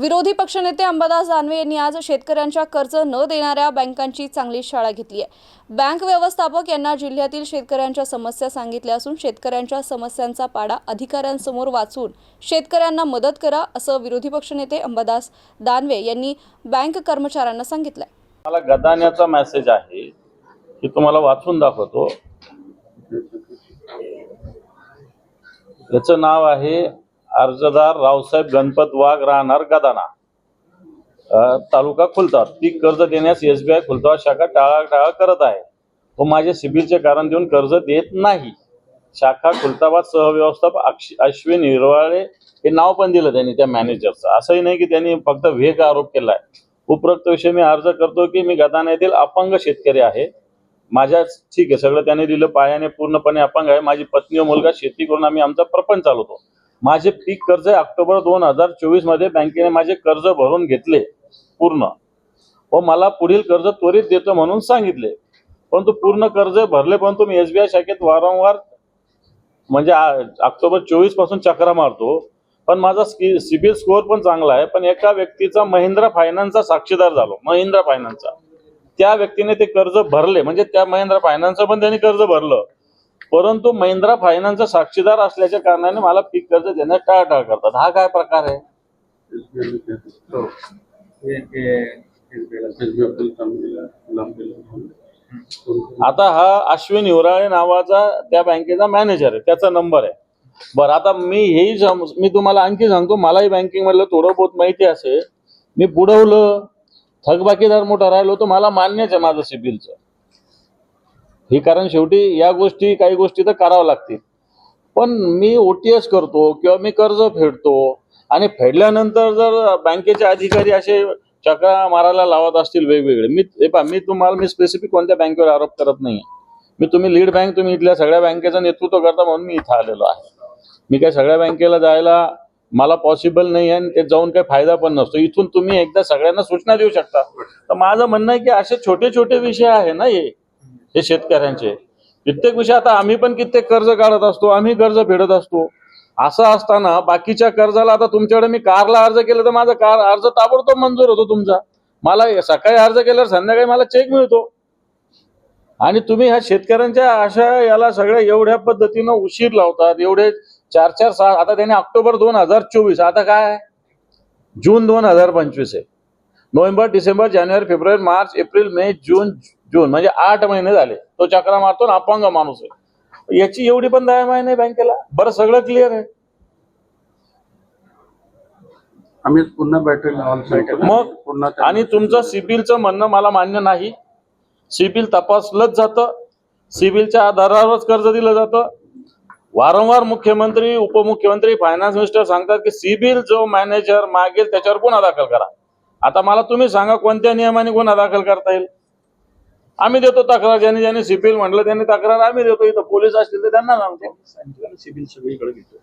विरोधी पक्षनेते अंबादास दानवे यांनी आज शेतकऱ्यांच्या कर्ज न देणाऱ्या बँकांची चांगली शाळा घेतली आहे. बँक व्यवस्थापक यांना जिल्ह्यातील शेतकऱ्यांच्या समस्या सांगितल्या असून शेतकऱ्यांच्या समस्यांचा पाडा अधिकाऱ्यांसमोर वाचून शेतकऱ्यांना मदत करा असं विरोधी पक्षनेते अंबादास दानवे यांनी बँक कर्मचाऱ्यांना सांगितलंय. मला गदाण्याचा मेसेज आहे की तुम्हाला वाचून दाखवतो. याचं नाव आहे अर्जदार रावसाहेब गणपत वाघ राहणार गदाना. तालुका खुलतात पीक कर्ज देण्यास एसबीआय खुलताबाद शाखा टाळाटाळ करत आहे. व माझे सिबिलचे कारण देऊन कर्ज देत नाही. शाखा खुलताबाद सहव्यवस्थापक अश्विन हिरवाळे हे नाव पण दिलं त्यांनी त्या मॅनेजरचं. असंही नाही की त्यांनी फक्त वेग आरोप केलाय. उपरोक्त विषय मी अर्ज करतो की मी गदाना येथील अपंग शेतकरी आहे. माझ्या ठीक आहे सगळं त्याने दिलं. पायाने पूर्णपणे अपंग आहे. माझी पत्नी व मुलगा शेती करून आम्ही आमचा प्रपंच चालवतो. माझे पीक कर्ज ऑक्टोबर दोन हजार चोवीसमध्ये बँकेने माझे कर्ज भरून घेतले पूर्ण. व मला पुढील कर्ज त्वरित देतो म्हणून सांगितले. परंतु पूर्ण कर्ज भरले परंतु मी एसबीआय शाखेत वारंवार म्हणजे ऑक्टोबर चोवीसपासून चक्रा मारतो. पण माझा सिबिल स्कोअर पण चांगला आहे पण एका व्यक्तीचा महिंद्रा फायनान्सचा साक्षीदार झालो महिंद्रा फायनान्सचा. त्या व्यक्तीने ते कर्ज भरले म्हणजे त्या महिंद्रा फायनान्सचं पण त्यांनी कर्ज भरलं. परंतु महिंद्रा फायनान्सचा साक्षीदार असल्याच्या कारणाने मला पीक कर्ज देण्यास टाळाटाळ करतात. हा काय प्रकार आहे? आता हा अश्विन हिवराळे नावाचा त्या बँकेचा मॅनेजर आहे. त्याचा नंबर आहे. बरं आता मी हेही मी तुम्हाला आणखी सांगतो मलाही बँकिंग मधलं थोडं बहुत माहिती असेल. मी बुडवलं थकबाकीदार मोठा राहिलो तर मला मान्यच आहे माझं सिबिलचं. हे कारण शेवटी या गोष्टी काही गोष्टी तर कराव्या लागतील. पण मी ओटीएस करतो किंवा मी कर्ज फेडतो आणि फेडल्यानंतर जर बँकेचे अधिकारी असे चक्रा मारायला लावत असतील वेगवेगळे मी हे पहा मी तुम्हाला मी स्पेसिफिक कोणत्या बँकेवर आरोप करत नाही मी तुम्ही लीड बँक तुम्ही इथल्या सगळ्या बँकेचं नेतृत्व करता म्हणून मी इथं आलेलो आहे. मी काय सगळ्या बँकेला जायला मला पॉसिबल नाही आहे आणि ते जाऊन काही फायदा पण नसतो. इथून तुम्ही एकदा सगळ्यांना सूचना देऊ शकता. तर माझं म्हणणं आहे की असे छोटे छोटे विषय आहे ना हे? हे शेतकऱ्यांचे कित्येक विषय आता आम्ही पण कित्येक कर्ज काढत असतो आम्ही कर्ज फेडत असतो. असं असताना बाकीच्या कर्जाला आता तुमच्याकडे मी कारला अर्ज केला तर माझा कार अर्ज ताबडतोब मंजूर होतो तुमचा. मला सकाळी अर्ज केल्यावर संध्याकाळी मला चेक मिळतो. आणि तुम्ही ह्या शेतकऱ्यांच्या अशा याला सगळ्या एवढ्या पद्धतीनं उशीर लावतात एवढे चार चार सहा आता त्याने ऑक्टोबर दोन हजार चोवीस आता काय आहे? जून दोन हजार पंचवीस आहे. नोव्हेंबर डिसेंबर जानेवारी फेब्रुवारी मार्च एप्रिल मे जून जून म्हणजे आठ महिने झाले. तो चक्रा मारतो ना अपंग माणूस आहे. याची एवढी पण दया नाही बँकेला. बरं सगळं क्लिअर आहे. आम्ही पुन्हा बॅटरी मग पुन्हा आणि तुमचं सिबिलचं म्हणणं मला मान्य नाही. सिबिल तपासलंच जातं. सिबिलच्या आधारावरच कर्ज दिलं जातं. वारंवार मुख्यमंत्री उपमुख्यमंत्री फायनान्स मिनिस्टर सांगतात की सिबिल जो मॅनेजर मागेल त्याच्यावर गुन्हा दाखल करा. आता मला तुम्ही सांगा कोणत्या नियमाने गुन्हा दाखल करता येईल? आम्ही देतो तक्रार ज्यांनी ज्यांनी सिबिल म्हटलं त्यांनी तक्रार आम्ही देतो. इथं पोलीस असतील तर त्यांना सांगतो. सिबिल सगळीकडे घेतो.